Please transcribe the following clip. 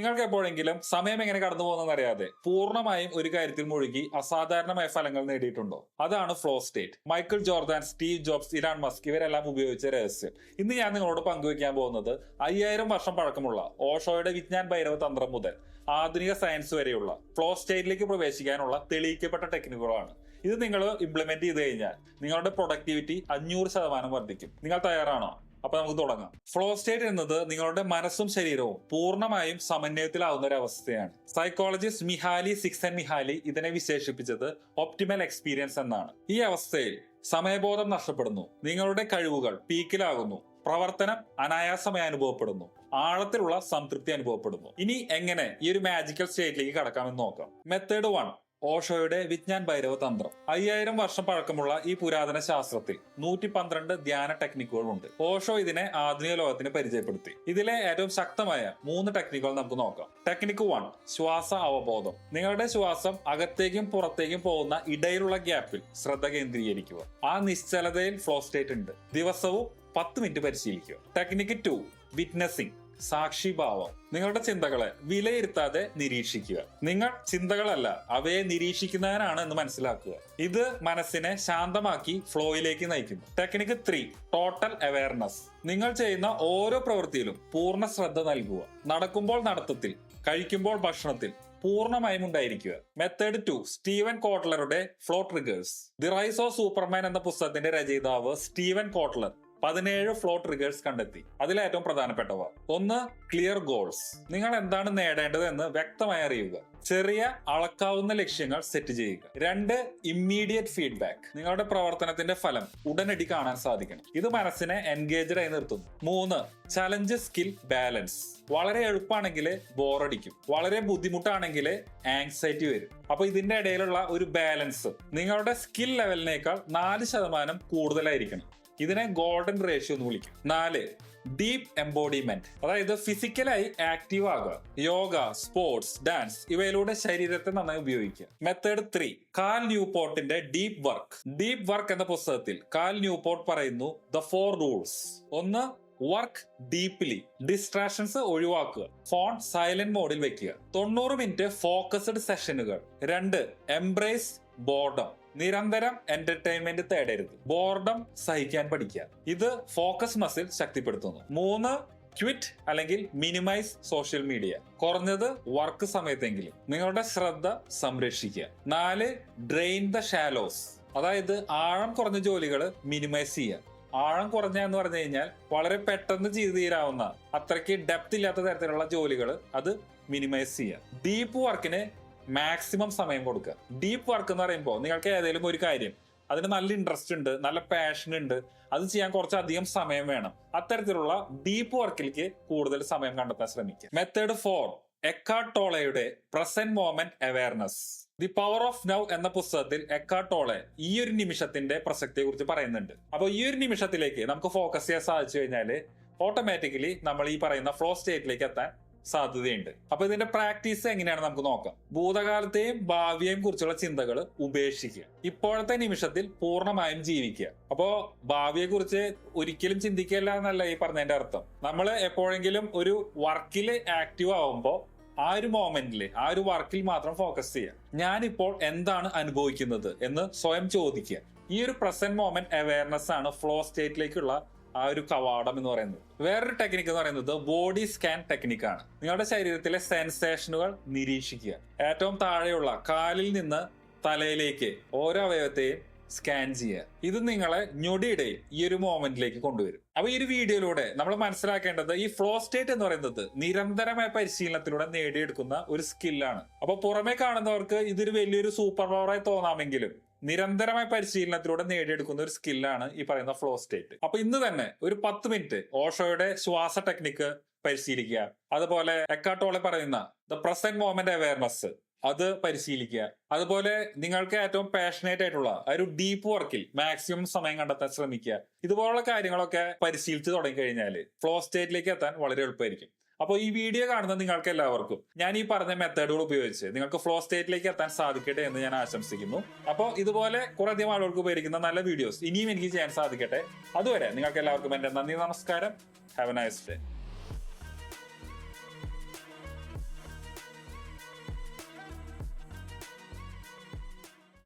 നിങ്ങൾക്ക് എപ്പോഴെങ്കിലും സമയം എങ്ങനെ കടന്നു പോകുന്നതെന്ന് അറിയാതെ പൂർണമായും ഒരു കാര്യത്തിൽ മുഴുകി അസാധാരണമായ ഫലങ്ങൾ നേടിയിട്ടുണ്ടോ? അതാണ് flow state Michael Jordan Steve Jobs Elon Musk ഇവരെല്ലാം ഉപയോഗിച്ച രഹസ്യം. ഇന്ന് ഞാൻ നിങ്ങളോട് പങ്കുവയ്ക്കാൻ പോകുന്നത് അയ്യായിരം വർഷം പഴക്കമുള്ള ഓഷോയുടെ വിജ്ഞാൻ ഭൈരവ തന്ത്രം മുതൽ ആധുനിക സയൻസ് വരെയുള്ള ഫ്ലോ സ്റ്റേറ്റിലേക്ക് പ്രവേശിക്കാനുള്ള തെളിയിക്കപ്പെട്ട ടെക്നിക്കുകളാണ് ഇത് നിങ്ങൾ ഇംപ്ലിമെന്റ് ചെയ്ത് കഴിഞ്ഞാൽ നിങ്ങളുടെ പ്രൊഡക്ടിവിറ്റി അഞ്ഞൂറ് ശതമാനം വർദ്ധിക്കും. നിങ്ങൾ തയ്യാറാണോ? അപ്പൊ നമുക്ക് തുടങ്ങാം. ഫ്ലോ സ്റ്റേറ്റ് എന്നത് നിങ്ങളുടെ മനസ്സും ശരീരവും പൂർണമായും സമന്വയത്തിലാവുന്ന ഒരു അവസ്ഥയാണ് സൈക്കോളജിസ്റ്റ് മിഹാലി സിക്സൻ മിഹാലി ഇതിനെ വിശേഷിപ്പിച്ചത് ഒപ്റ്റിമൽ എക്സ്പീരിയൻസ് എന്നാണ്. ഈ അവസ്ഥയിൽ സമയബോധം നഷ്ടപ്പെടുന്നു നിങ്ങളുടെ കഴിവുകൾ പീക്കിലാകുന്നു പ്രവർത്തനം അനായാസമായി അനുഭവപ്പെടുന്നു ആഴത്തിലുള്ള സംതൃപ്തി അനുഭവപ്പെടുന്നു. ഇനി എങ്ങനെ ഈ ഒരു മാജിക്കൽ സ്റ്റേറ്റിലേക്ക് കടക്കാമെന്ന് നോക്കാം. മെത്തേഡ് വൺ ഓഷോയുടെ വിജ്ഞാൻ ഭൈരവ തന്ത്രം. അയ്യായിരം വർഷം പഴക്കമുള്ള ഈ പുരാതന ശാസ്ത്രത്തിൽ നൂറ്റി പന്ത്രണ്ട് ധ്യാന ടെക്നിക്കുകളുണ്ട്. ഓഷോ ഇതിനെ ആധുനിക ലോകത്തിന് പരിചയപ്പെടുത്തി. ഇതിലെ ഏറ്റവും ശക്തമായ മൂന്ന് ടെക്നിക്കുകൾ നമുക്ക് നോക്കാം. ടെക്നിക്ക് വൺ ശ്വാസ അവബോധം. നിങ്ങളുടെ ശ്വാസം അകത്തേക്കും പുറത്തേക്കും പോകുന്ന ഇടയിലുള്ള ഗ്യാപ്പിൽ ശ്രദ്ധ കേന്ദ്രീകരിക്കുക. ആ നിശ്ചലതയിൽ ഫ്ലോ സ്റ്റേറ്റ് ഉണ്ട്. ദിവസവും പത്ത് മിനിറ്റ് പരിശീലിക്കുക. ടെക്നിക്ക് ടു വിറ്റ്നസിംഗ് സാക്ഷിഭാവം. നിങ്ങളുടെ ചിന്തകളെ വിലയിരുത്താതെ നിരീക്ഷിക്കുക. നിങ്ങൾ ചിന്തകളല്ല അവയെ നിരീക്ഷിക്കുന്നവനാണ് എന്ന് മനസ്സിലാക്കുക. ഇത് മനസ്സിനെ ശാന്തമാക്കി ഫ്ലോയിലേക്ക് നയിക്കുന്നു. ടെക്നിക്ക് ത്രീ ടോട്ടൽ അവയർനെസ് നിങ്ങൾ ചെയ്യുന്ന ഓരോ പ്രവൃത്തിയിലും പൂർണ ശ്രദ്ധ നൽകുക. നടക്കുമ്പോൾ നടത്തത്തിൽ കഴിക്കുമ്പോൾ ഭക്ഷണത്തിൽ പൂർണമായും ഉണ്ടായിരിക്കുക. Method two Steven കോട്ട്ലറുടെ flow triggers the rise of Superman എന്ന പുസ്തകത്തിന്റെ രചയിതാവ് സ്റ്റീവൻ കോട്ട്ലർ പതിനേഴ് ഫ്ലോ ട്രിഗേഴ്സ് കണ്ടെത്തി. അതിലെ ഏറ്റവും പ്രധാനപ്പെട്ടവ. ഒന്ന് ക്ലിയർ ഗോൾസ് നിങ്ങൾ എന്താണ് നേടേണ്ടത് എന്ന് വ്യക്തമായി അറിയുക. ചെറിയ അളക്കാവുന്ന ലക്ഷ്യങ്ങൾ സെറ്റ് ചെയ്യുക. രണ്ട് ഇമ്മീഡിയറ്റ് ഫീഡ്ബാക്ക് നിങ്ങളുടെ പ്രവർത്തനത്തിന്റെ ഫലം ഉടനടി കാണാൻ സാധിക്കണം. ഇത് മനസ്സിനെ എൻഗേജഡ് ആയി നിർത്തുന്നു. മൂന്ന് ചലഞ്ച് സ്കിൽ ബാലൻസ് വളരെ എളുപ്പമാണെങ്കിൽ ബോറടിക്കും വളരെ ബുദ്ധിമുട്ടാണെങ്കിൽ ആങ്സൈറ്റി വരും. അപ്പൊ ഇതിന്റെ ഇടയിലുള്ള ഒരു ബാലൻസ് നിങ്ങളുടെ സ്കിൽ ലെവലിനേക്കാൾ നാല് ശതമാനം കൂടുതലായിരിക്കണം. ഇതിനെ ഗോൾഡൻ റേഷ്യോ എന്ന് വിളിക്കും. നാല് ഡീപ് എംബോഡിമെന്റ് അതായത് ഫിസിക്കലായി ആക്റ്റീവ് ആകുക. യോഗ സ്പോർട്സ് ഡാൻസ് ഇവയിലൂടെ ശരീരത്തെ നന്നായി ഉപയോഗിക്കുക. മെത്തേഡ് ത്രീ കാൽ ന്യൂപോർട്ടിന്റെ ഡീപ് വർക്ക് ഡീപ് വർക്ക് എന്ന പുസ്തകത്തിൽ കാൽ ന്യൂപോർട്ട് പറയുന്നു ദ ഫോർ റൂൾസ് ഒന്ന് വർക്ക് ഡീപ്ലി ഡിസ്ട്രാക്ഷൻസ് ഒഴിവാക്കുക. ഫോൺ സൈലന്റ് മോഡിൽ വെക്കുക. തൊണ്ണൂറ് മിനിറ്റ് ഫോക്കസ്ഡ് സെഷനുകൾ രണ്ട് എംബ്രേസ് ബോർഡം നിരന്തരം എന്റർടൈൻമെന്റ് തേടരുത്. ബോർഡം സഹിക്കാൻ പഠിക്കുക. ഇത് ഫോക്കസ് മസിൽ ശക്തിപ്പെടുത്തുന്നു. മൂന്ന് ക്വിറ്റ് അല്ലെങ്കിൽ മിനിമൈസ് സോഷ്യൽ മീഡിയ കുറഞ്ഞത് വർക്ക് സമയത്തെങ്കിലും നിങ്ങളുടെ ശ്രദ്ധ സംരക്ഷിക്കുക. നാല് ഡ്രെയിൻ ദ ഷാലോസ് അതായത് ആഴം കുറഞ്ഞ ജോലികൾ മിനിമൈസ് ചെയ്യുക. ആഴം കുറഞ്ഞ എന്ന് പറഞ്ഞു കഴിഞ്ഞാൽ വളരെ പെട്ടെന്ന് ചെയ്തു തീരാവുന്ന അത്രയ്ക്ക് ഡെപ്ത് ഇല്ലാത്ത തരത്തിലുള്ള ജോലികൾ അത് മിനിമൈസ് ചെയ്യുക. ഡീപ്പ് വർക്കിന് മാക്സിമം സമയം കൊടുക്കുക. ഡീപ്പ് വർക്ക് എന്ന് പറയുമ്പോൾ നിങ്ങൾക്ക് ഏതെങ്കിലും ഒരു കാര്യം അതിന് നല്ല ഇൻട്രസ്റ്റ് ഉണ്ട് നല്ല പാഷൻ ഉണ്ട് അത് ചെയ്യാൻ കുറച്ചധികം സമയം വേണം. അത്തരത്തിലുള്ള ഡീപ്പ് വർക്കിലേക്ക് കൂടുതൽ സമയം കണ്ടെത്താൻ ശ്രമിക്കുക. Method four എക്കാട്ടോളയുടെ present moment awareness the power of now എന്ന പുസ്തകത്തിൽ എക്കാട്ടോളെ ഈ ഒരു നിമിഷത്തിന്റെ പ്രസക്തിയെ കുറിച്ച് പറയുന്നുണ്ട്. അപ്പൊ ഈ ഒരു നിമിഷത്തിലേക്ക് നമുക്ക് ഫോക്കസ് ചെയ്യാൻ സാധിച്ചു കഴിഞ്ഞാൽ ഓട്ടോമാറ്റിക്കലി നമ്മൾ ഈ പറയുന്ന ഫ്ലോ സ്റ്റേറ്റിലേക്ക് എത്താൻ സാധ്യതയുണ്ട്. അപ്പൊ ഇതിന്റെ പ്രാക്ടീസ് എങ്ങനെയാണ് നമുക്ക് നോക്കാം. ഭൂതകാലത്തെയും ഭാവിയെയും കുറിച്ചുള്ള ചിന്തകൾ ഉപേക്ഷിക്കുക. ഇപ്പോഴത്തെ നിമിഷത്തിൽ പൂർണമായും ജീവിക്കുക. അപ്പോ ഭാവിയെ കുറിച്ച് ഒരിക്കലും ചിന്തിക്കില്ല എന്നല്ല ഈ പറഞ്ഞതിന്റെ അർത്ഥം. നമ്മൾ എപ്പോഴെങ്കിലും ഒരു വർക്കിൽ ആക്റ്റീവ് ആവുമ്പോൾ ആ ഒരു മോമെന്റിൽ ആ ഒരു വർക്കിൽ മാത്രം ഫോക്കസ് ചെയ്യുക. ഞാനിപ്പോൾ എന്താണ് അനുഭവിക്കുന്നത് എന്ന് സ്വയം ചോദിക്കുക. ഈ ഒരു പ്രസന്റ് മോമെന്റ് അവയർനെസ് ആണ് ഫ്ലോ സ്റ്റേറ്റിലേക്കുള്ള ആ ഒരു കവാടം എന്ന് പറയുന്നത്. വേറൊരു ടെക്നിക്ക് എന്ന് പറയുന്നത് ബോഡി സ്കാൻ ടെക്നിക്കാണ് നിങ്ങളുടെ ശരീരത്തിലെ സെൻസേഷനുകൾ നിരീക്ഷിക്കുക. ഏറ്റവും താഴെയുള്ള കാലിൽ നിന്ന് തലയിലേക്ക് ഓരോ അവയവത്തെയും സ്കാൻ ചെയ്യുക. ഇത് നിങ്ങളെ ഞൊടിയുടെ ഈ ഒരു മോമെന്റിലേക്ക് കൊണ്ടുവരും. അപ്പൊ ഈ ഒരു വീഡിയോയിലൂടെ നമ്മൾ മനസ്സിലാക്കേണ്ടത് ഈ ഫ്ലോ സ്റ്റേറ്റ് എന്ന് പറയുന്നത് നിരന്തരമായ പരിശീലനത്തിലൂടെ നേടിയെടുക്കുന്ന ഒരു സ്കില്ലാണ് അപ്പൊ പുറമെ കാണുന്നവർക്ക് ഇതൊരു വലിയൊരു സൂപ്പർ പവറായി തോന്നാമെങ്കിലും നിരന്തരമായ പരിശീലനത്തിലൂടെ നേടിയെടുക്കുന്ന ഒരു സ്കില്ലാണ് ഈ പറയുന്ന ഫ്ലോ സ്റ്റേറ്റ് അപ്പൊ ഇന്ന് തന്നെ ഒരു പത്ത് മിനിറ്റ് ഓഷോയുടെ ശ്വാസ ടെക്നിക്ക് പരിശീലിക്കുക. അതുപോലെ എക്കാട്ടോളെ പറയുന്ന ദ പ്രസന്റ് മോമെന്റ് അവയർനെസ് അത് പരിശീലിക്കുക. അതുപോലെ നിങ്ങൾക്ക് ഏറ്റവും പാഷനേറ്റ് ആയിട്ടുള്ള ഒരു ഡീപ്പ് വർക്കിൽ മാക്സിമം സമയം കണ്ടെത്താൻ ശ്രമിക്കുക. ഇതുപോലുള്ള കാര്യങ്ങളൊക്കെ പരിശീലിച്ച് തുടങ്ങി കഴിഞ്ഞാൽ ഫ്ലോ സ്റ്റേറ്റിലേക്ക് എത്താൻ വളരെ എളുപ്പമായിരിക്കും. അപ്പോൾ ഈ വീഡിയോ കാണുന്ന നിങ്ങൾക്ക് എല്ലാവർക്കും. ഞാൻ ഈ പറഞ്ഞ മെത്തേഡുകൾ ഉപയോഗിച്ച് നിങ്ങൾക്ക് ഫ്ലോ സ്റ്റേറ്റിലേക്ക് എത്താൻ സാധിക്കട്ടെ എന്ന് ഞാൻ ആശംസിക്കുന്നു. അപ്പോൾ ഇതുപോലെ കുറെ അധികം ആളുകൾക്ക് ഉപയോഗിക്കുന്ന നല്ല വീഡിയോസ് ഇനിയും എനിക്ക് ചെയ്യാൻ സാധിക്കട്ടെ. അതുവരെ നിങ്ങൾക്ക് എല്ലാവർക്കും എന്റെ നന്ദി നമസ്കാരം. Have A nice day